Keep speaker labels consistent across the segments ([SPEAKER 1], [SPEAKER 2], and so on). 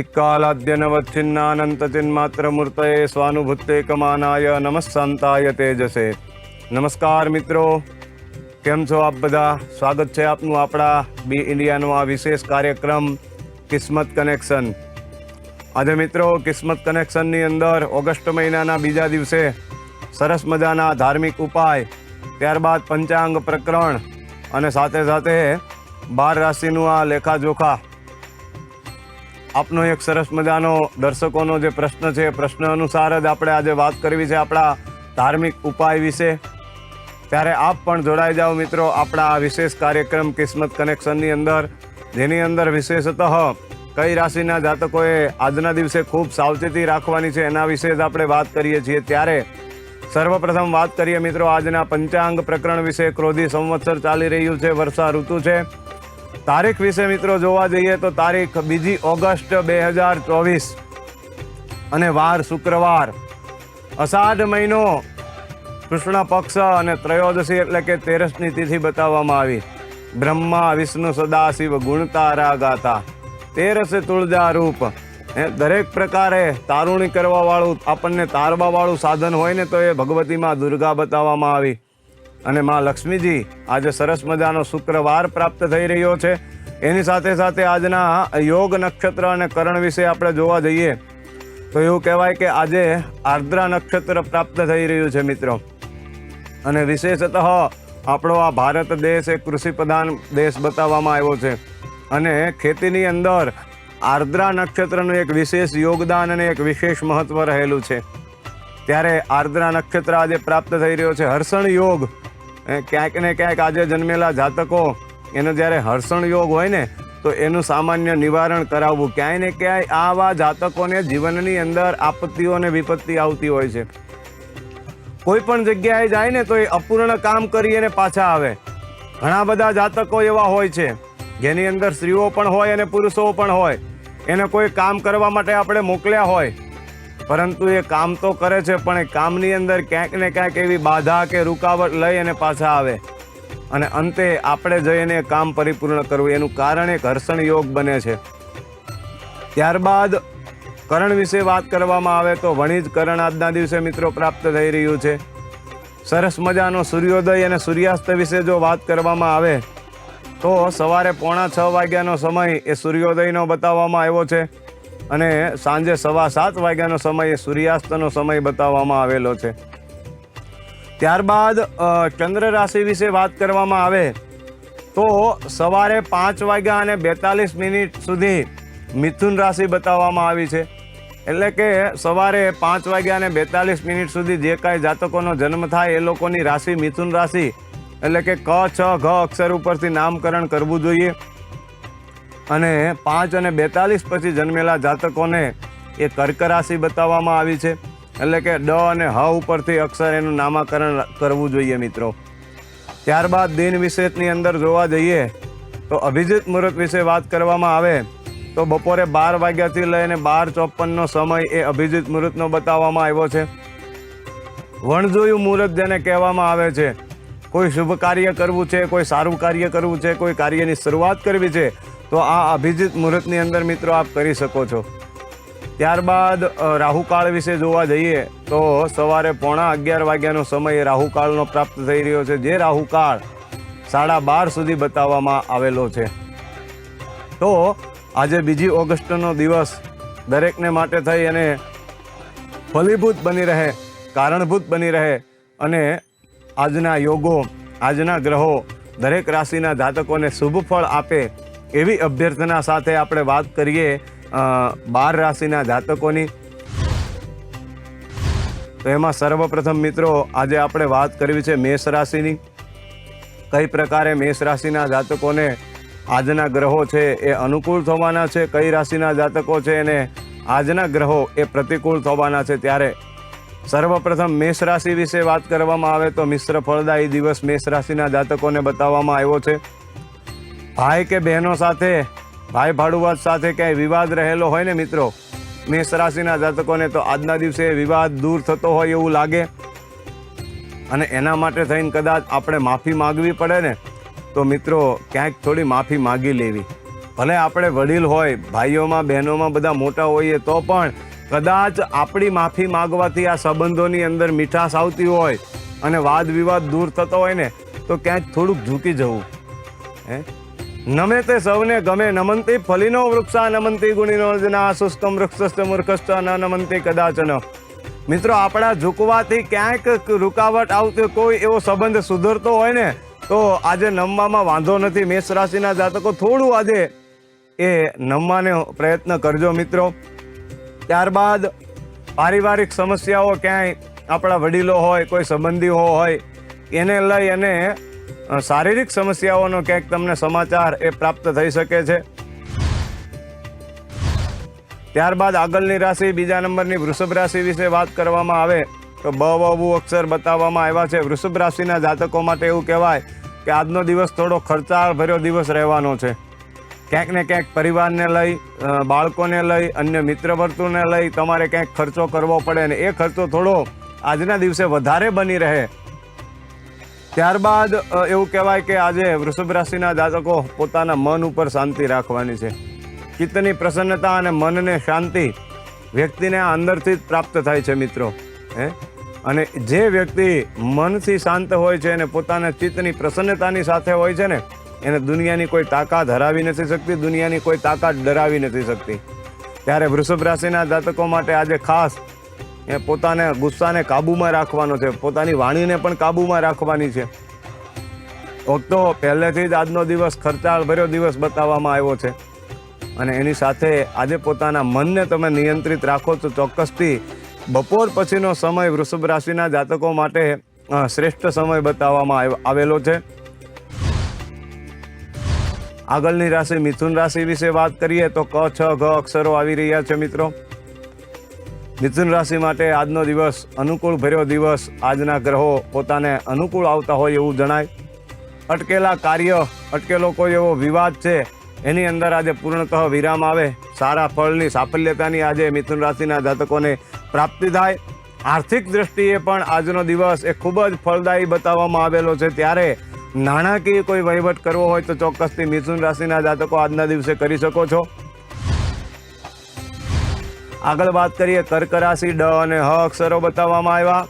[SPEAKER 1] દિક્કાલાદ્યનવચ્છિન્નાનંતચિન્માત્રમૂર્તયે સ્વાનુભૂતેકમાનાય નમસ્સાંતાય તેજસે નમસ્કાર મિત્રો કેમ છો આપ બધા સ્વાગત છે આપનું આપણા બી ઇન્ડિયાનો આ વિશેષ કાર્યક્રમ કિસ્મત કનેક્શન આજે મિત્રો કિસ્મત કનેક્શનની અંદર ઓગસ્ટ મહિનાના બીજા દિવસે સરસ મજાના ધાર્મિક ઉપાય ત્યારબાદ પંચાંગ પ્રકરણ અને સાથે સાથે બાર રાશિનું આ લેખાજોખા આપનો એક સરસ મજાનો દર્શકોનો જે પ્રશ્ન છે, એ પ્રશ્ન અનુસાર જ આપણે આજે વાત કરવી છે આપણા ધાર્મિક ઉપાય વિશે. ત્યારે આપ પણ જોડાઈ જાઓ મિત્રો આપણા આ વિશેષ કાર્યક્રમ કિસ્મત કનેક્શનની અંદર, જેની અંદર વિશેષતઃ કઈ રાશિના જાતકોએ આજના દિવસે ખૂબ સાવચેતી રાખવાની છે એના વિશે જ આપણે વાત કરીએ છીએ. ત્યારે સર્વપ્રથમ વાત કરીએ મિત્રો, આજના પંચાંગ પ્રકરણ વિશે ક્રોધી સંવત્સર ચાલી રહ્યું છે, વર્ષા ઋતુ છે. તારીખ વિશે મિત્રો જોવા જઈએ તો તારીખ બીજી ઓગસ્ટ બે હજાર ચોવીસ. અને વાર શુક્રવાર. અષાઢ મહિનો કૃષ્ણ પક્ષ અને ત્રયોદશી એટલે કે તેરસની તિથિ બતાવવામાં આવી. બ્રહ્મા, વિષ્ણુ, સદાશિવ ગુણતારા ગાતા તેરસે તુળજા રૂપ એ દરેક પ્રકારે તારુણી કરવાવાળું, આપણને તારવાવાળું સાધન હોય ને તો એ ભગવતીમાં દુર્ગા બતાવવામાં આવી. અને માં લક્ષ્મીજી આજે સરસ મજાનો શુક્રવાર પ્રાપ્ત થઈ રહ્યો છે. એની સાથે સાથે આજના યોગ નક્ષત્ર અને કરણ વિશે આપણે જોવા જઈએ, તો એવું કહેવાય કે આજે આર્દ્રા નક્ષત્ર પ્રાપ્ત થઈ રહ્યું છે મિત્રો. અને વિશેષતઃ આપણો આ ભારત દેશ એ કૃષિ પ્રધાન દેશ બતાવવામાં આવ્યો છે. અને ખેતીની અંદર આર્દ્રા નક્ષત્રનું એક વિશેષ યોગદાન અને એક વિશેષ મહત્વ રહેલું છે. ત્યારે આર્દ્રા નક્ષત્ર આજે પ્રાપ્ત થઈ રહ્યો છે. હર્ષણ યોગ ક્યાંક ને ક્યાંક આજે જન્મેલા જાતકો, એનો જ્યારે હર્ષણ યોગ હોય ને, તો એનું સામાન્ય નિવારણ કરાવવું. ક્યાંય ને ક્યાંય આવા જાતકોને જીવનની અંદર આપત્તિઓ અને વિપત્તિ આવતી હોય છે. કોઈ પણ જગ્યાએ જાય ને તો એ અપૂર્ણ કામ કરી અને પાછા આવે. ઘણા બધા જાતકો એવા હોય છે, જેની અંદર સ્ત્રીઓ પણ હોય અને પુરુષો પણ હોય. એને કોઈ કામ કરવા માટે આપણે મોકલ્યા હોય પરંતુ એ કામ તો કરે છે, પણ એ કામની અંદર ક્યાંક ને ક્યાંક એવી બાધા કે રૂકાવટ લઈ અને પાછા આવે. અને અંતે આપણે જઈને કામ પરિપૂર્ણ કરવું, એનું કારણ એક હર્ષણ યોગ બને છે. ત્યારબાદ કરણ વિશે વાત કરવામાં આવે તો વણિજ કરણ આજના દિવસે મિત્રો પ્રાપ્ત થઈ રહ્યું છે. સરસ મજાનો સૂર્યોદય અને સૂર્યાસ્ત વિશે જો વાત કરવામાં આવે, તો સવારે પોણા છ વાગ્યાનો સમય એ સૂર્યોદયનો બતાવવામાં આવ્યો છે. અને સાંજે સવા સાત વાગ્યાનો સમય સૂર્યાસ્તનો સમય બતાવવામાં આવેલો છે. ત્યારબાદ ચંદ્ર રાશિ વિશે વાત કરવામાં આવે, તો સવારે પાંચ વાગ્યા અને બેતાલીસ મિનિટ સુધી મિથુન રાશિ બતાવવામાં આવી છે. એટલે કે સવારે પાંચ વાગ્યા અને બેતાલીસ મિનિટ સુધી જે કાંઈ જાતકોનો જન્મ થાય, એ લોકોની રાશિ મિથુન રાશિ. એટલે કે ક, છ, ઘ અક્ષર ઉપરથી નામકરણ કરવું જોઈએ. અને પાંચ અને બેતાલીસ પછી જન્મેલા જાતકોને એ કર્ક રાશિ બતાવવામાં આવી છે. એટલે કે ડ અને હ ઉપરથી અક્ષર એનું નામાકરણ કરવું જોઈએ મિત્રો. ત્યારબાદ દિન વિશેષની અંદર જોવા જઈએ, તો અભિજીત મુહૂર્ત વિશે વાત કરવામાં આવે, તો બપોરે બાર વાગ્યાથી લઈને બાર ચોપનનો સમય એ અભિજીત મુહૂર્તનો બતાવવામાં આવ્યો છે. વણજોયું મુહૂર્ત જેને કહેવામાં આવે છે, કોઈ શુભ કાર્ય કરવું છે, કોઈ સારું કાર્ય કરવું છે, કોઈ કાર્યની શરૂઆત કરવી છે તો આ અભિજીત મુહૂર્તની અંદર મિત્રો આપ કરી શકો છો. ત્યારબાદ રાહુકાળ વિશે જોવા જઈએ તો સવારે પોણા અગિયાર વાગ્યાનો સમય રાહુકાળનો પ્રાપ્ત થઈ રહ્યો છે, જે રાહુકાળ સાડા બાર સુધી બતાવવામાં આવેલો છે. તો આજે બીજી ઓગસ્ટનો દિવસ દરેકને માટે થઈ અને ફલીભૂત બની રહે, કારણભૂત બની રહે અને આજના યોગો, આજના ગ્રહો દરેક રાશિના જાતકોને શુભ ફળ આપે એવી અભ્યર્થના સાથે આપણે વાત કરીએ બાર રાશિના જાતકોની. તો એમાં સર્વપ્રથમ મિત્રો, આજે આપણે વાત કરવી છે મેષ રાશિની. કઈ પ્રકારે મેષ રાશિના જાતકોને આજના ગ્રહો છે એ અનુકૂળ થવાના છે, કઈ રાશિના જાતકો છે એને આજના ગ્રહો એ પ્રતિકૂળ થવાના છે ત્યારે સર્વપ્રથમ મેષ રાશિ વિશે વાત કરવામાં આવે તો મિશ્ર ફળદાયી દિવસ મેષ રાશિના જાતકોને બતાવવામાં આવ્યો છે. ભાઈ કે બહેનો સાથે, ભાઈ ભાડુવાદ સાથે ક્યાંય વિવાદ રહેલો હોય ને મિત્રો? મેષ રાશિના જાતકોને તો આજના દિવસે વિવાદ દૂર થતો હોય એવું લાગે. અને એના માટે થઈને કદાચ આપણે માફી માગવી પડે ને, તો મિત્રો ક્યાંક થોડી માફી માગી લેવી. ભલે આપણે વડીલ હોય, ભાઈઓમાં, બહેનોમાં બધા મોટા હોઈએ તો પણ કદાચ આપણી માફી માગવાથી આ સંબંધોની અંદર મીઠાશ આવતી હોય અને વાદ વિવાદ દૂર થતો હોય ને, તો ક્યાંક થોડુંક ઝૂકી જવું. હે? નમે તે સૌને ગમે નમંતી, ફલીનો વૃક્ષા નમંતી, ગુણીનો જના શુષ્કમ વૃક્ષસ્થ મૂર્ખસ્ત ન નમંતી કદાચન. મિત્રો, આપણા ઝૂકવાથી ક્યાંક રૂકાવટ આવતી કોઈ એવો સંબંધ સુધરતો હોય ને, તો આજે નમવામાં વાંધો નથી. મેષ રાશિના જાતકો થોડું આજે એ નમવાને પ્રયત્ન કરજો મિત્રો. ત્યારબાદ પારિવારિક સમસ્યાઓ ક્યાંય આપણા વડીલો હોય, કોઈ સંબંધીઓ હોય, એને લઈ અને શારીરિક સમસ્યાઓનો ક્યાંક તમને સમાચાર એ પ્રાપ્ત થઈ શકે છે. ત્યારબાદ આગળની રાશિ બીજા નંબરની વૃષભ રાશિ વિશે વાત કરવામાં આવે તો બ બહુ અક્ષર બતાવવામાં આવ્યા છે. વૃષભ રાશિના જાતકો માટે એવું કહેવાય કે આજનો દિવસ થોડો ખર્ચાળ ભર્યો દિવસ રહેવાનો છે. ક્યાંક ને ક્યાંક પરિવારને લઈ બાળકોને લઈ, અન્ય મિત્ર વર્તુળને લઈ તમારે ક્યાંક ખર્ચો કરવો પડે ને એ ખર્ચો થોડો આજના દિવસે વધારે બની રહે. ત્યારબાદ એવું કહેવાય કે આજે વૃષભ રાશિના જાતકો પોતાના મન ઉપર શાંતિ રાખવાની છે. ચિત્તની પ્રસન્નતા અને મનને શાંતિ વ્યક્તિને અંદરથી જ પ્રાપ્ત થાય છે મિત્રો, હે? અને જે વ્યક્તિ મનથી શાંત હોય છે અને પોતાના ચિત્તની પ્રસન્નતાની સાથે હોય છે ને, એને દુનિયાની કોઈ તાકાત હરાવી નથી શકતી, દુનિયાની કોઈ તાકાત ડરાવી નથી શકતી. ત્યારે વૃષભ રાશિના જાતકો માટે આજે ખાસ એ પોતાને ગુસ્સાને કાબૂમાં રાખવાનો છે. પોતાની વાણીને પણ કાબૂમાં રાખવાની છે. ભક્તો, પહેલેથી જ આજનો દિવસ ખર્ચાળ ભર્યો દિવસ બતાવવામાં આવ્યો છે. અને એની સાથે આજે પોતાના મનને તમે નિયંત્રિત રાખો તો ચોક્કસથી બપોર પછીનો સમય વૃષભ રાશિના જાતકો માટે શ્રેષ્ઠ સમય બતાવવામાં આવ- આવેલો છે. આગળની રાશિ મિથુન રાશિ વિશે વાત કરીએ તો ક, છ, ઘ અક્ષરો આવી રહ્યા છે મિત્રો. મિથુન રાશિ માટે આજનો દિવસ અનુકૂળ ભર્યો દિવસ. આજના ગ્રહો પોતાને અનુકૂળ આવતા હોય એવું જણાય. અટકેલા કાર્ય, અટકેલો કોઈ એવો વિવાદ છે, એની અંદર આજે પૂર્ણતઃ વિરામ આવે. સારા ફળની સાફલ્યતાની આજે મિથુન રાશિના જાતકોને પ્રાપ્તિ થાય. આર્થિક દ્રષ્ટિએ પણ આજનો દિવસ એ ખૂબ જ ફળદાયી બતાવવામાં આવેલો છે. ત્યારે નાણાકીય કોઈ વહીવટ કરવો હોય તો ચોક્કસથી મિથુન રાશિના જાતકો આજના દિવસે કરી શકો છો. આગળ વાત કરીએ કર્ક રાશિ ડ અને હ અક્ષરો બતાવવામાં આવ્યા.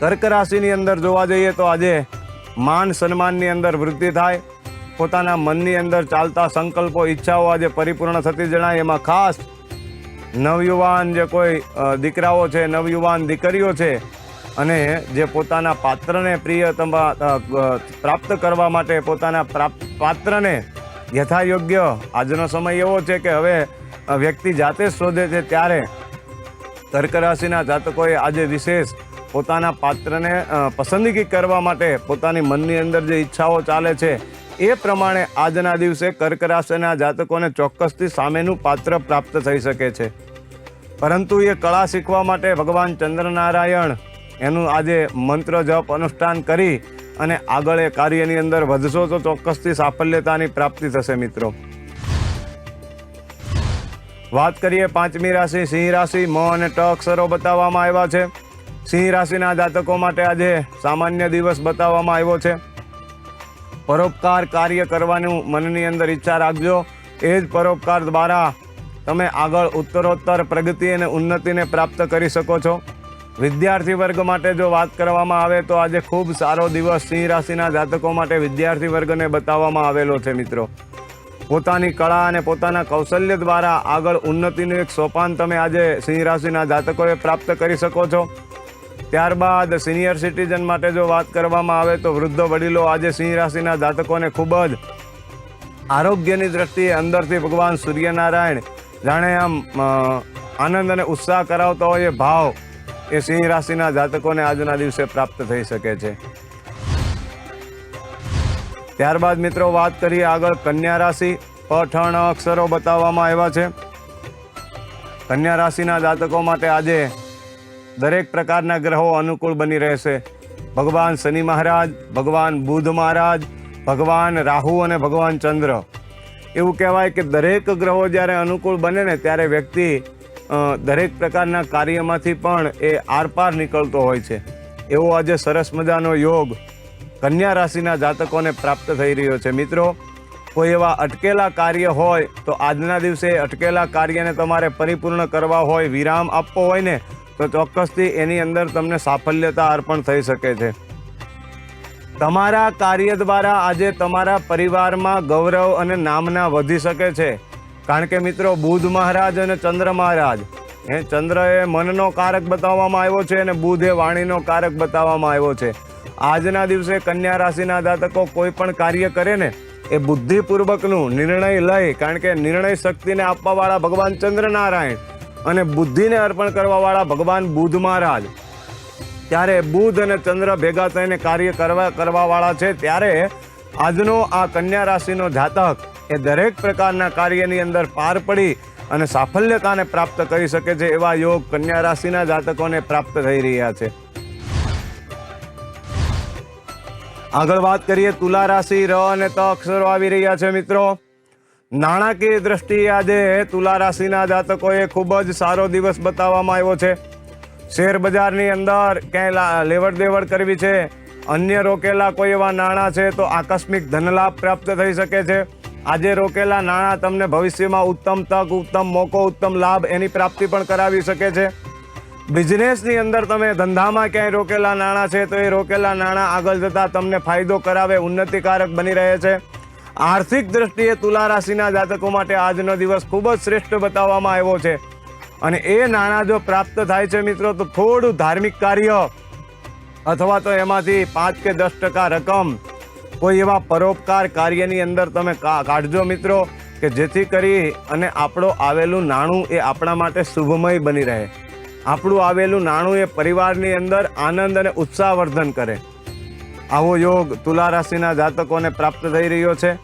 [SPEAKER 1] કર્ક રાશિની અંદર જોવા જઈએ તો આજે માન સન્માનની અંદર વૃદ્ધિ થાય. પોતાના મનની અંદર ચાલતા સંકલ્પો ઈચ્છાઓ આજે પરિપૂર્ણ થતી જણાય. એમાં ખાસ નવયુવાન જે કોઈ દીકરાઓ છે નવયુવાન દીકરીઓ છે અને જે પોતાના પાત્રને અ, પ્રાપ્ત કરવા માટે પોતાના પ્રાપ્ત પાત્રને યથાયોગ્ય આજનો સમય એવો છે કે હવે વ્યક્તિ જાતે શોધે છે ત્યારે કર્ક રાશિના જાતકોએ આજે વિશેષ પોતાના પાત્રને પસંદગી કરવા માટે પોતાની મનની અંદર જે ઈચ્છાઓ ચાલે છે, એ પ્રમાણે આજના દિવસે કર્ક રાશિના જાતકોને ચોક્કસથી સામેનું પાત્ર પ્રાપ્ત થઈ શકે છે. પરંતુ એ કળા શીખવા માટે ભગવાન ચંદ્રનારાયણ એનું આજે મંત્ર જપ અનુષ્ઠાન કરી અને આગળ એ કાર્યની અંદર વધશો તો ચોક્કસથી સાફલ્યતાની પ્રાપ્તિ થશે મિત્રો. વાત કરીએ પાંચમી રાશિ, સિંહ રાશિ મ અને ટ બતાવવામાં આવ્યા છે. સિંહ રાશિના જાતકો માટે આજે સામાન્ય દિવસ બતાવવામાં આવ્યો છે. પરોપકાર કાર્ય કરવાનું મનની અંદર ઈચ્છા રાખજો. એ જ પરોપકાર દ્વારા તમે આગળ ઉત્તરોત્તર પ્રગતિ અને ઉન્નતિને પ્રાપ્ત કરી શકો છો. વિદ્યાર્થી વર્ગ માટે જો વાત કરવામાં આવે તો આજે ખૂબ સારો દિવસ સિંહ રાશિના જાતકો માટે વિદ્યાર્થી વર્ગને બતાવવામાં આવેલો છે મિત્રો. પોતાની કળા અને પોતાના કૌશલ્ય દ્વારા આગળ ઉન્નતિનું એક સોપાન તમે આજે સિંહ રાશિના જાતકોએ પ્રાપ્ત કરી શકો છો. ત્યારબાદ સિનિયર સિટીઝન માટે જો વાત કરવામાં આવે તો વૃદ્ધ વડીલો આજે સિંહ રાશિના જાતકોને ખૂબ જ આરોગ્યની દ્રષ્ટિએ અંદરથી ભગવાન સૂર્યનારાયણ જાણે આમ આનંદ અને ઉત્સાહ કરાવતો હોય એ ભાવ એ સિંહ રાશિના જાતકોને આજના દિવસે પ્રાપ્ત થઈ શકે છે. ત્યારબાદ મિત્રો વાત કરીએ આગળ કન્યા રાશિ પઠણ અક્ષરો બતાવવામાં આવ્યા છે. કન્યા રાશિના જાતકો માટે આજે દરેક પ્રકારના ગ્રહો અનુકૂળ બની રહેશે. ભગવાન શનિ મહારાજ, ભગવાન બુધ મહારાજ, ભગવાન રાહુ અને ભગવાન ચંદ્ર. એવું કહેવાય કે દરેક ગ્રહો જ્યારે અનુકૂળ બને ને ત્યારે વ્યક્તિ દરેક પ્રકારના કાર્યમાંથી પણ એ આરપાર નીકળતો હોય છે. એવો આજે સરસ મજાનો યોગ કન્યા રાશિના જાતકોને પ્રાપ્ત થઈ રહ્યો છે. મિત્રો, કોઈ એવા અટકેલા કાર્ય હોય, તો આજના દિવસે અટકેલા કાર્યને તમારે પરિપૂર્ણ કરવા હોય, વિરામ આપવો હોય ને, તો ચોક્કસથી એની અંદર તમને સાફલ્યતા અર્પણ થઈ શકે છે. તમારા કાર્ય દ્વારા આજે તમારા પરિવારમાં ગૌરવ અને નામના વધી શકે છે. કારણ કે મિત્રો, બુધ મહારાજ અને ચંદ્ર મહારાજ એ ચંદ્ર એ મનનો કારક બતાવવામાં આવ્યો છે અને બુધ એ વાણીનો કારક બતાવવામાં આવ્યો છે. આજના દિવસે કન્યા રાશિના જાતકો કોઈ પણ કાર્ય કરે ને, એ બુદ્ધિપૂર્વકનું નિર્ણય લઈ કારણ કે નિર્ણય શક્તિને આપવાવાળા ભગવાન ચંદ્રનારાયણ અને બુદ્ધિને અર્પણ કરવાવાળા ભગવાન બુધ મહારાજ. ત્યારે બુધ અને ચંદ્ર ભેગા થઈને કાર્ય કરવા, કરવાવાળા છે, ત્યારે આજનો આ કન્યા રાશિનો જાતક એ દરેક પ્રકારના કાર્યની અંદર પાર પડી અને સાફલ્યતાને પ્રાપ્ત કરી શકે છે એવા યોગ કન્યા રાશિના જાતકોને પ્રાપ્ત થઈ રહ્યા છે. આગળ વાત કરીએ તુલા રાશિ ર અને ત અક્ષરો આવી રહ્યા છે મિત્રો. નાણાકીય દ્રષ્ટિએ આજે તુલા રાશિના જાતકોએ ખૂબ જ સારો દિવસ બતાવવામાં આવ્યો છે. શેર બજારની અંદર ક્યાંય લેવડ દેવડ કરવી છે, અન્ય રોકેલા કોઈ એવા નાણાં છે તો આકસ્મિક ધનલાભ પ્રાપ્ત થઈ શકે છે. આજે રોકેલા નાણાં તમને ભવિષ્યમાં ઉત્તમ તક, ઉત્તમ મોકો, ઉત્તમ લાભ એની પ્રાપ્તિ પણ કરાવી શકે છે. બિઝનેસની અંદર તમે ધંધામાં ક્યાંય રોકેલા નાણાં છે તો એ રોકેલા નાણાં આગળ જતાં તમને ફાયદો કરાવે, ઉન્નતિકારક બની રહે છે. આર્થિક દ્રષ્ટિએ તુલા રાશિના જાતકો માટે આજનો દિવસ ખૂબ જ શ્રેષ્ઠ બતાવવામાં આવ્યો છે. અને એ નાણાં જો પ્રાપ્ત થાય છે મિત્રો, તો થોડું ધાર્મિક કાર્ય અથવા તો એમાંથી પાંચ કે દસ ટકા રકમ કોઈ એવા પરોપકાર કાર્યની અંદર તમે કાઢજો મિત્રો, કે જેથી કરી અને આપણો આવેલું નાણું એ આપણા માટે શુભમય બની રહે. આપણું આવેલું નાણું એ પરિવારની અંદર આનંદ અને ઉત્સાહવર્ધન કરે. આવો યોગ તુલા રાશિના જાતકોને પ્રાપ્ત થઈ રહ્યો છે.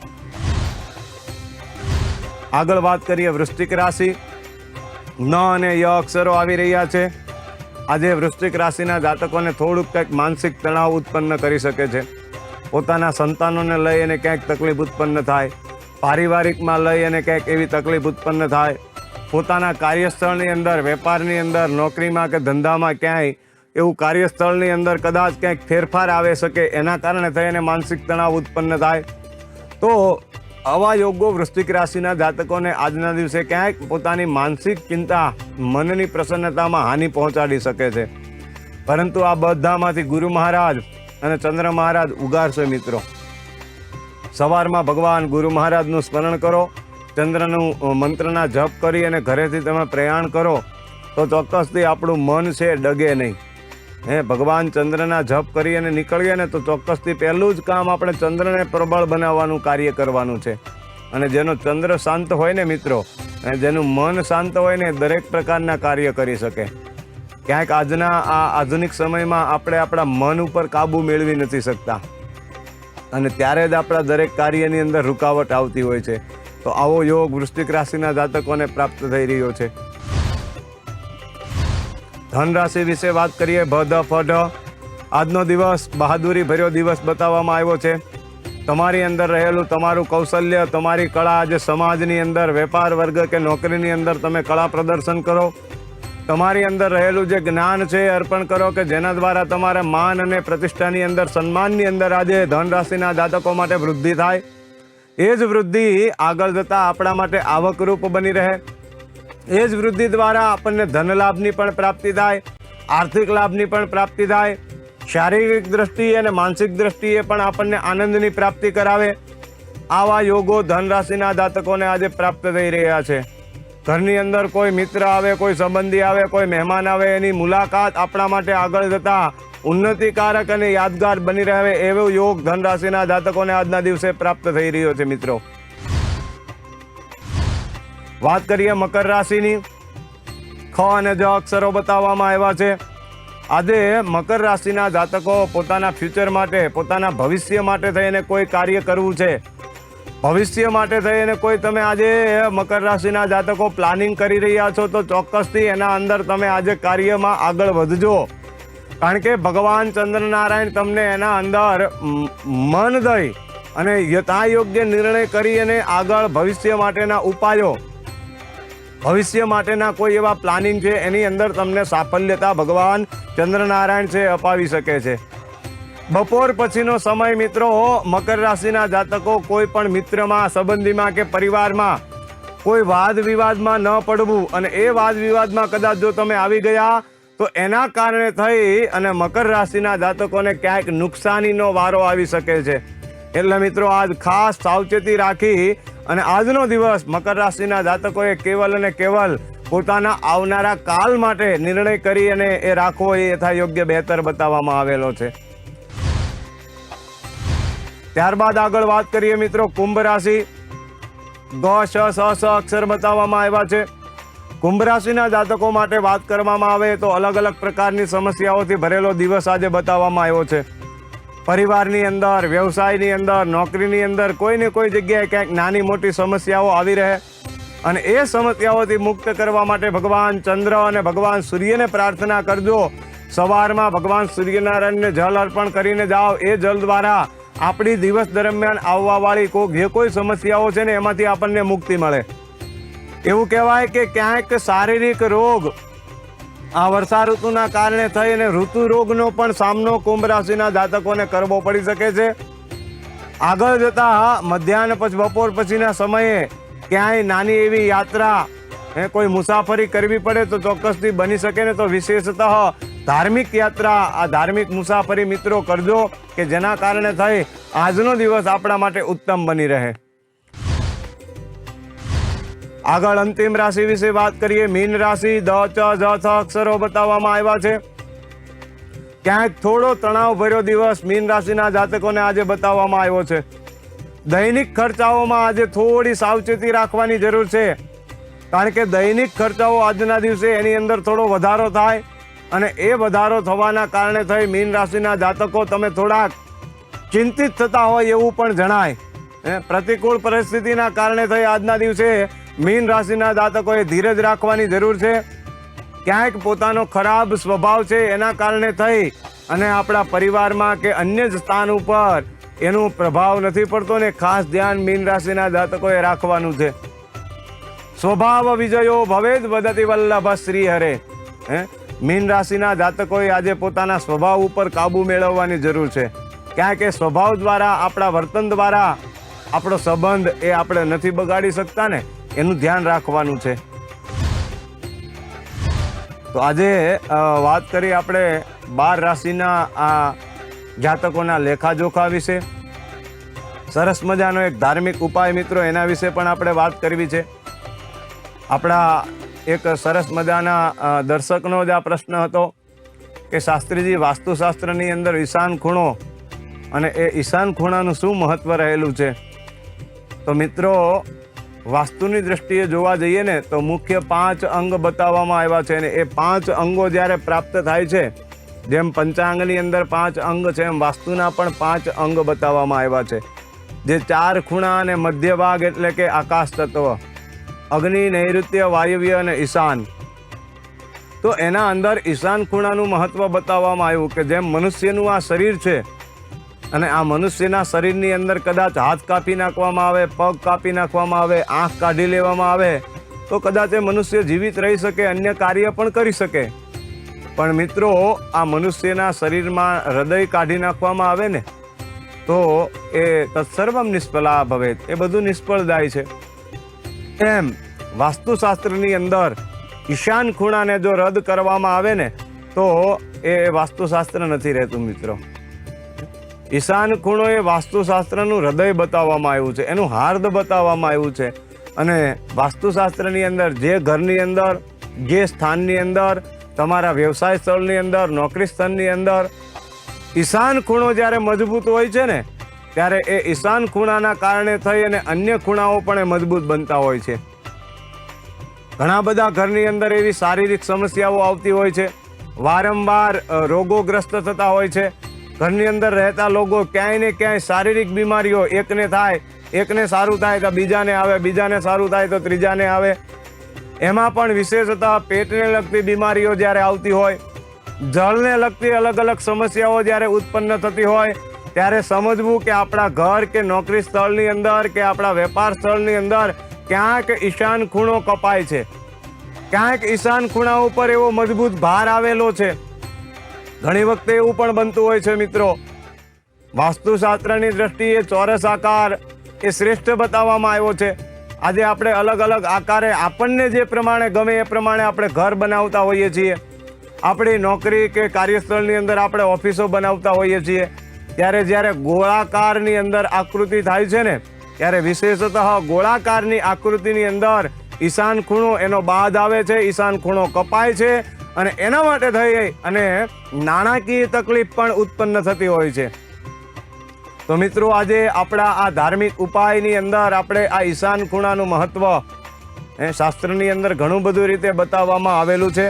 [SPEAKER 1] આગળ વાત કરીએ વૃશ્ચિક રાશિ. ન અને ય અક્ષરો આવી રહ્યા છે. આજે વૃશ્ચિક રાશિના જાતકોને થોડુંક કંઈક માનસિક તણાવ ઉત્પન્ન કરી શકે છે. પોતાના સંતાનોને લઈ અને ક્યાંક તકલીફ ઉત્પન્ન થાય. પારિવારિકમાં લઈ અને ક્યાંક એવી તકલીફ ઉત્પન્ન થાય. પોતાના કાર્યસ્થળની અંદર, વેપારની અંદર, નોકરીમાં કે ધંધામાં ક્યાંય, એવું કાર્યસ્થળની અંદર કદાચ ક્યાંક ફેરફાર આવી શકે, એના કારણે થઈને માનસિક તણાવ ઉત્પન્ન થાય. તો આવા યોગો વૃશ્ચિક રાશિના જાતકોને આજના દિવસે ક્યાંક પોતાની માનસિક ચિંતા મનની પ્રસન્નતામાં હાનિ પહોંચાડી શકે છે. પરંતુ આ બધામાંથી ગુરુ મહારાજ અને ચંદ્ર મહારાજ ઉગારશે મિત્રો. સવારમાં ભગવાન ગુરુ મહારાજનું સ્મરણ કરો. ચંદ્રનું મંત્રના જપ કરી અને ઘરેથી તમે પ્રયાણ કરો, તો ચોક્કસથી આપણું મન છે ડગે નહીં. હે, ભગવાન ચંદ્રના જપ કરી અને નીકળીએ ને તો ચોક્કસથી પહેલું જ કામ આપણે ચંદ્રને પ્રબળ બનાવવાનું કાર્ય કરવાનું છે. અને જેનો ચંદ્ર શાંત હોય ને મિત્રો, અને જેનું મન શાંત હોય ને દરેક પ્રકારના કાર્ય કરી શકે. ક્યાંક આજના આ આધુનિક સમયમાં આપણે આપણા મન ઉપર કાબુ મેળવી નથી શકતા. અને ત્યારે જ આપણા દરેક કાર્યની અંદર રૂકાવટ આવતી હોય છે. તો આવો યોગ વૃશ્ચિક રાશિના જાતકોને પ્રાપ્ત થઈ રહ્યો છે. ધન રાશિ વિશે વાત કરીએ ભદ ફઢ આજનો દિવસ બહાદુરી ભર્યો દિવસ બતાવવામાં આવ્યો છે. તમારી અંદર રહેલું તમારું કૌશલ્ય, તમારી કળા આજે સમાજની અંદર, વેપાર વર્ગ કે નોકરીની અંદર તમે કળા પ્રદર્શન કરો. તમારી અંદર રહેલું જે જ્ઞાન છે એ અર્પણ કરો કે જેના દ્વારા તમારા માન અને પ્રતિષ્ઠાની અંદર, સન્માનની અંદર આજે ધન રાશિના જાતકો માટે વૃદ્ધિ થાય. એ જ વૃદ્ધિ આગળ જતાં આપણા માટે આવકરૂપ બની રહે. એ જ વૃદ્ધિ દ્વારા આપણને ધનલાભની પણ પ્રાપ્તિ થાય, આર્થિક લાભની પણ પ્રાપ્તિ થાય. શારીરિક દ્રષ્ટિએ અને માનસિક દ્રષ્ટિએ પણ આપણને આનંદની પ્રાપ્તિ કરાવે. આવા યોગો ધન રાશિના જાતકોને આજે પ્રાપ્ત થઈ રહ્યા છે. ઘરની અંદર કોઈ મિત્ર આવે, કોઈ સંબંધી આવે, કોઈ મહેમાન આવે, એની મુલાકાત આપણા માટે આગળ જતા ઉન્નતિકારક અને યાદગાર બની રહે એવો યોગ ધન રાશિના જાતકોને આજના દિવસે પ્રાપ્ત થઈ રહ્યો છે, મિત્રો. વાત કરીએ મકર રાશિની. ખ અને જ અક્ષરો બતાવવામાં આવ્યા છે. આજે મકર રાશિના જાતકો પોતાના ફ્યુચર માટે, પોતાના ભવિષ્ય માટે થઈને કોઈ કાર્ય કરવું છે. ભવિષ્ય માટે થઈને કોઈ તમે આજે મકર રાશિના જાતકો પ્લાનિંગ કરી રહ્યા છો, તો ચોક્કસથી એના અંદર તમે આજે કાર્યમાં આગળ વધજો. કારણ કે ભગવાન ચંદ્રનારાયણ તમને એના અંદર મન દઈ અને યથા યોગ્ય નિર્ણય કરી અને આગળ ભવિષ્ય માટેના ઉપાયો, ભવિષ્ય માટેના કોઈ એવા પ્લાનિંગ છે એની અંદર તમને સાફલ્યતા ભગવાન ચંદ્રનારાયણ છે અપાવી શકે છે. બપોર પછીનો સમય મિત્રો, મકર રાશિના જાતકો કોઈ પણ મિત્રમાં, સંબંધીમાં કે પરિવારમાં કોઈ વાદ વિવાદમાં ન પડવું અને એ વાદ વિવાદમાં કદાચ જો તમે આવી ગયા તો એના કારણે થઈ અને મકર રાશિના જાતકોને ક્યાંક નુકસાનીનો વારો આવી શકે છે. એટલે મિત્રો, આજ ખાસ સાવચેતી રાખી અને આજનો દિવસ મકર રાશિના જાતકોએ કેવલ અને કેવલ પોતાના આવનારા કાલ માટે નિર્ણય કરી અને એ રાખવો એ યથા યોગ્ય બહેતર બતાવવામાં આવેલો છે. ત્યારબાદ આગળ વાત કરીએ મિત્રો, કુંભ રાશિ. ગ સ અક્ષર બતાવવામાં આવ્યા છે. કુંભ રાશિના જાતકો માટે વાત કરવામાં આવે તો અલગ અલગ પ્રકારની સમસ્યાઓથી ભરેલો દિવસ આજે બતાવવામાં આવ્યો છે. પરિવારની અંદર, વ્યવસાયની અંદર, નોકરીની અંદર કોઈ ને કોઈ જગ્યાએ ક્યાંક નાની મોટી સમસ્યાઓ આવી રહે અને એ સમસ્યાઓથી મુક્ત કરવા માટે ભગવાન ચંદ્ર અને ભગવાન સૂર્યને પ્રાર્થના કરજો. સવારમાં ભગવાન સૂર્યનારાયણને જલ અર્પણ કરીને જાઓ. એ જલ દ્વારા આપણી દિવસ દરમિયાન આવવા વાળી કોઈ જે કોઈ સમસ્યાઓ છે ને એમાંથી આપણને મુક્તિ મળે. એવું કહેવાય કે ક્યાંક શારીરિક રોગ આ વર્ષા ઋતુના કારણે થઈ અને ઋતુ રોગનો પણ સામનો કુંભ રાશિના જાતકોને કરવો પડી શકે છે. આગળ જતા મધ્યાહન પછી બપોર પછીના સમયે ક્યાંય નાની એવી યાત્રા કોઈ મુસાફરી કરવી પડે તો ચોક્કસથી બની શકે ને તો વિશેષતઃ ધાર્મિક યાત્રા, આ ધાર્મિક મુસાફરી મિત્રો કરજો કે જેના કારણે થઈ આજનો દિવસ આપણા માટે ઉત્તમ બની રહે. આગળ અંતિમ રાશિ વિશે વાત કરીએ. મીન રાશિ, દ, ચ જ થ અક્ષરો બતાવવામાં આવ્યા છે. ક્યાંક થોડો તણાવ ભર્યો દિવસ મીન રાશિના જાતકોને આજે બતાવવામાં આવ્યો છે. દૈનિક ખર્ચાઓમાં આજે થોડી સાવચેતી રાખવાની જરૂર છે. કારણ કે દૈનિક ખર્ચાઓ આજના દિવસે એની અંદર થોડો વધારો થાય અને એ વધારો થવાના કારણે થઈ મીન રાશિના જાતકો તમે થોડાક ચિંતિત થતા હોય એવું પણ જણાય. પ્રતિકૂળ પરિસ્થિતિના કારણે થઈ આજના દિવસે મીન રાશિના જાતકોએ ધીરજ રાખવાની જરૂર છે. ક્યાંક પોતાનો ખરાબ સ્વભાવ છે એના કારણે થઈ અને આપણા પરિવારમાં કે અન્ય જ સ્થાન ઉપર એનું પ્રભાવ નથી પડતો ને ખાસ ધ્યાન મીન રાશિના જાતકોએ રાખવાનું છે. સ્વભાવ વિજયો ભવેદ વદતિ વલ્લભ શ્રી હરે. હે? મીન રાશિના જાતકોએ આજે પોતાના સ્વભાવ ઉપર કાબુ મેળવવાની જરૂર છે. ક્યાં કે સ્વભાવ દ્વારા, આપણા વર્તન દ્વારા આપણો સંબંધ એ આપણે નથી બગાડી શકતા ને. એનું ધ્યાન રાખવાનું છે. તો આજે વાત કરી આપણે બાર રાશિના આ જાતકોના લેખાજોખા વિશે. સરસ મજાનો એક ધાર્મિક ઉપાય મિત્રો એના વિશે પણ આપણે વાત કરવી છે. આપણા એક સરસ મજાના દર્શકનો જ આ પ્રશ્ન હતો કે શાસ્ત્રીજી વાસ્તુશાસ્ત્રની અંદર ઈશાન ખૂણો અને એ ઈશાન ખૂણાનું શું મહત્વ રહેલું છે? તો મિત્રો વાસ્તુની દ્રષ્ટિએ જોવા જઈએ ને, તો મુખ્ય પાંચ અંગ બતાવવામાં આવ્યા છે ને એ પાંચ અંગો જ્યારે પ્રાપ્ત થાય છે, જેમ પંચાંગની અંદર પાંચ અંગ છે, એમ વાસ્તુના પણ પાંચ અંગ બતાવવામાં આવ્યા છે. જે ચાર ખૂણા અને મધ્ય ભાગ એટલે કે આકાશ તત્વ, અગ્નિ, નૈઋત્ય, વાયવ્ય અને ઈશાન. તો એના અંદર ઈશાન ખૂણાનું મહત્વ બતાવવામાં આવ્યું કે જેમ મનુષ્યનું આ શરીર છે અને આ મનુષ્યના શરીરની અંદર કદાચ હાથ કાપી નાખવામાં આવે, પગ કાપી નાખવામાં આવે, આંખ કાઢી લેવામાં આવે, તો કદાચ એ મનુષ્ય જીવિત રહી શકે, અન્ય કાર્ય પણ કરી શકે. પણ મિત્રો, આ મનુષ્યના શરીરમાં હૃદય કાઢી નાખવામાં આવે ને, તો એ તત્સર્વમ નિષ્ફલા ભવે એ બધું નિષ્ફળ જાય છે. એમ વાસ્તુશાસ્ત્રની અંદર ઈશાન ખૂણાને જો રદ કરવામાં આવે ને, તો એ વાસ્તુશાસ્ત્ર નથી રહેતું, મિત્રો. ઈશાન ખૂણો એ વાસ્તુશાસ્ત્રનું હૃદય બતાવવામાં આવ્યું છે. એનું હાર્દ બતાવવામાં આવ્યું છે. અને વાસ્તુશાસ્ત્રની અંદર જે ઘરની અંદર, જે સ્થાનની અંદર, તમારા વ્યવસાય સ્થળની અંદર, નોકરી સ્થળની અંદર, ઈશાન ખૂણો જ્યારે મજબૂત હોય છે ને, ત્યારે એ ઈશાન ખૂણાના કારણે થઈ અને અન્ય ખૂણાઓ પણ એ મજબૂત બનતા હોય છે. ઘણા બધા ઘરની અંદર એવી શારીરિક સમસ્યાઓ આવતી હોય છે. વારંવાર રોગોગ્રસ્ત થતા હોય છે. ઘરની અંદર રહેતા લોકો ક્યાંય ને ક્યાંય શારીરિક બીમારીઓ એકને થાય, એકને સારું થાય તો બીજાને આવે, બીજાને સારું થાય તો ત્રીજાને આવે. એમાં પણ વિશેષતા પેટને લગતી બીમારીઓ જ્યારે આવતી હોય, જળને લગતી અલગ અલગ સમસ્યાઓ જ્યારે ઉત્પન્ન થતી હોય, ત્યારે સમજવું કે આપણા ઘર કે નોકરી સ્થળની અંદર કે આપણા વેપાર સ્થળની અંદર ક્યાંક ઈશાન ખૂણો કપાય છે. ક્યાંક ઈશાન ખૂણા ઉપર એવો મજબૂત ભાર આવેલો છે. ઘણી વખતે એવું પણ બનતું હોય છે, મિત્રો. વાસ્તુશાસ્ત્રની દ્રષ્ટિએ ચોરસ આકાર એ શ્રેષ્ઠ બતાવવામાં આવ્યો છે. આજે આપણે અલગ અલગ આકારે આપણને જે પ્રમાણે ગમે એ પ્રમાણે આપણે ઘર બનાવતા હોઈએ છીએ. આપણી નોકરી કે કાર્યસ્થળની અંદર આપણે ઓફિસો બનાવતા હોઈએ છીએ. ત્યારે જ્યારે ગોળાકારની અંદર આકૃતિ થાય છે ને, ત્યારે વિશેષતઃ ગોળાકારની આકૃતિની અંદર ઈશાન ખૂણો એનો બાદ આવે છે, ઈશાન ખૂણો કપાય છે અને એના માટે થઈ અને નાણાકીય તકલીફ પણ ઉત્પન્ન થતી હોય છે. તો મિત્રો, આજે આપણા આ ધાર્મિક ઉપાયની અંદર આપણે આ ઈશાન ખૂણાનું મહત્વ એ શાસ્ત્રની અંદર ઘણું બધું રીતે બતાવવામાં આવેલું છે.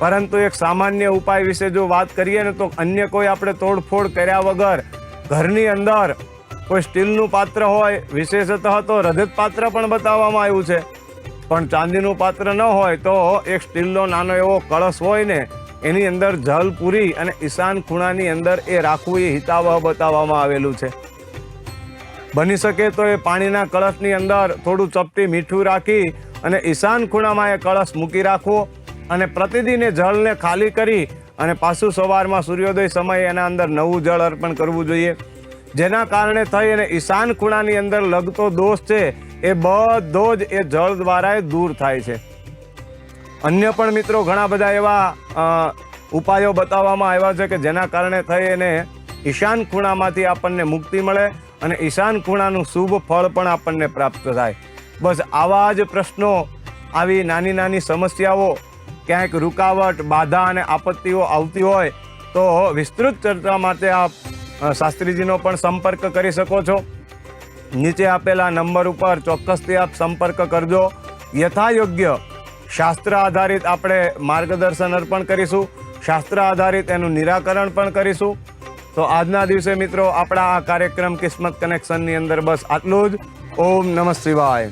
[SPEAKER 1] પરંતુ એક સામાન્ય ઉપાય વિશે જો વાત કરીએ ને તો અન્ય કોઈ આપણે તોડફોડ કર્યા વગર ઘરની અંદર કોઈ સ્ટીલનું પાત્ર હોય, વિશેષતઃ તો રજત પાત્ર પણ બતાવવામાં આવ્યું છે. પણ ચાંદીનું પાત્ર ન હોય તો એક સ્ટીલનો નાનો એવો કળશ હોય ને, એની અંદર જલ પૂરી અને ઈશાન ખૂણાની અંદર એ રાખવું એ હિતાવહ બતાવવામાં આવેલું છે. બની શકે તો એ પાણીના કળશની અંદર થોડું ચપટી મીઠું રાખી અને ઈશાન ખૂણામાં એ કળશ મૂકી રાખવો અને પ્રતિદિન એ જળને ખાલી કરી અને પાછું સવારમાં સૂર્યોદય સમયે એના અંદર નવું જળ અર્પણ કરવું જોઈએ. જેના કારણે થઈ અને ઈશાન ખૂણાની અંદર લગતો દોષ છે એ બધો જ એ જળ દ્વારા એ દૂર થાય છે. અન્ય પણ મિત્રો ઘણા બધા એવા ઉપાયો બતાવવામાં આવ્યા છે કે જેના કારણે થઈ એને ઈશાન ખૂણામાંથી આપણને મુક્તિ મળે અને ઈશાન ખૂણાનું શુભ ફળ પણ આપણને પ્રાપ્ત થાય. બસ આવા જ પ્રશ્નો, આવી નાની નાની સમસ્યાઓ, ક્યાંક રૂકાવટ, બાધા અને આપત્તિઓ આવતી હોય તો વિસ્તૃત ચર્ચા માટે આપ શાસ્ત્રીજીનો પણ સંપર્ક કરી શકો છો. નીચે આપેલા નંબર ઉપર ચોક્કસથી આપ સંપર્ક કરજો. યથાયોગ્ય શાસ્ત્ર આધારિત આપણે માર્ગદર્શન અર્પણ કરીશું. શાસ્ત્ર આધારિત એનું નિરાકરણ પણ કરીશું. તો આજના દિવસે મિત્રો આપણા આ કાર્યક્રમ કિસ્મત કનેક્શનની અંદર બસ આટલું જ. ઓમ નમઃ શિવાય.